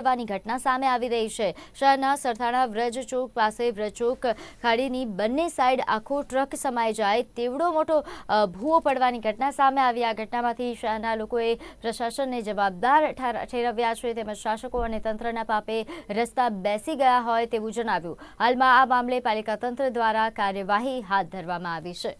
કરવાની ઘટના સામે આવી રહી છે. શહેરના સરથાણા વ્રજ ચોક પાસે વ્રજ ચોક ખાડીની બંને સાઈડ આખો ટ્રક સમાઈ જાય તેવડો મોટો ભૂવો પડવાની ઘટના સામે આવી. આ ઘટનામાંથી શહેરના લોકોએ પ્રશાસનને જવાબદાર ઠેરવ્યા છે. તેમજ શાસકો અને તંત્રના પાપે રસ્તા બેસી ગયા હોય તેવું જણાવ્યું. હાલમાં આ મામલે પાલિકા તંત્ર દ્વારા કાર્યવાહી હાથ ધરવામાં આવી છે.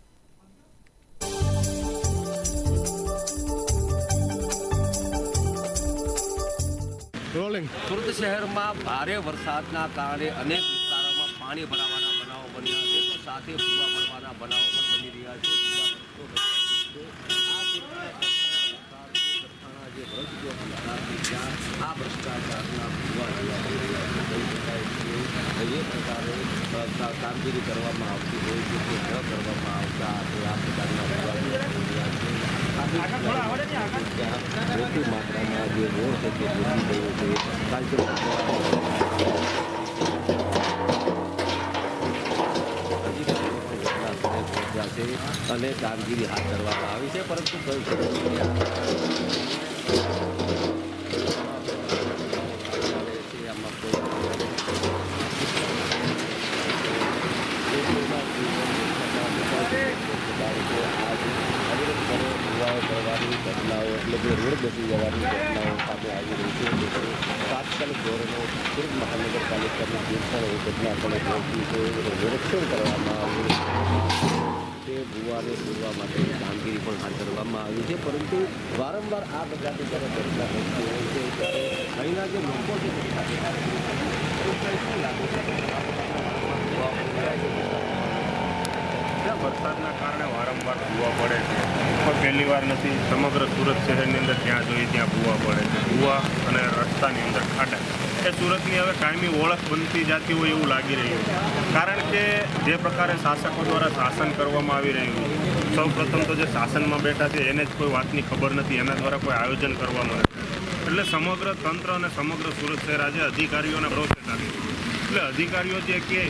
રોલિંગ સુરત શહેરમાં ભારે વરસાદના કારણે અનેક વિસ્તારોમાં પાણી ભરાવાના બનાવો બન્યા છે. તો સાથે ભૂવા પડવાના બનાવો પણ બની રહ્યા છે. આ છે ભ્રષ્ટાચારના ભૂવા રહ્યા છે. જે પ્રકારે કામગીરી કરવામાં આવતી હોય છે તે ન કરવામાં આવતા તે આ પ્રકારના ભૂવા જોવા મળી રહ્યા છે આ ત્યાં મોટી માત્રામાં જે રોડ છે તે ડૂબી ગયો છે કારણ કે અધિકારીઓ પણ ઘટના સ્થળે પહોંચ્યા છે અને કામગીરી હાથ ધરવામાં આવી છે પરંતુ આમાં કોઈ એટલે રોડ બેસી જવાની ઘટનાઓ સામે આવી રહી છે. તાત્કાલિક ધોરણો સુરત મહાનગરપાલિકાની જે કરવામાં આવ્યું તે ભૂવાને પૂરવા માટે કામગીરી પણ હાથ ધરવામાં આવી છે, પરંતુ વારંવાર આ પ્રકારની જ્યારે ઘટના બનતી હોય છે. ત્યારે અહીંના જે લોકો તે સાથે શું લાગે છે આ પ્રકારના ભૂવા ત્યાં વરસાદના કારણે વારંવાર ભૂવા પડે છે. પણ પહેલી વાર નથી, સમગ્ર સુરત શહેરની અંદર જ્યાં જોઈએ ત્યાં ભૂવા પડે છે. ભૂવા અને રસ્તાની અંદર ખાડા. એ સુરતની હવે કાયમી ઓળખ બનતી જતી હોય એવું લાગી રહ્યું છે. કારણ કે જે પ્રકારે શાસકો દ્વારા શાસન કરવામાં આવી રહ્યું છે, સૌ પ્રથમ તો જે શાસનમાં બેઠા છે, એને જ કોઈ વાતની ખબર નથી. એના દ્વારા કોઈ આયોજન કરવામાં નથી. એટલે સમગ્ર તંત્ર અને સમગ્ર સુરત શહેર આજે અધિકારીઓને ભરોસે ચાલે એટલે અધિકારીઓ જે કે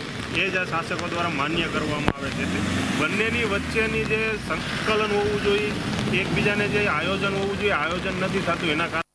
એ જ આ શાસકો દ્વારા માન્ય કરવામાં આવે છે. બંનેની વચ્ચેની જે સંકલન હોવું જોઈએ, એકબીજાને જે આયોજન હોવું જોઈએ, આયોજન નથી થતું એના કારણે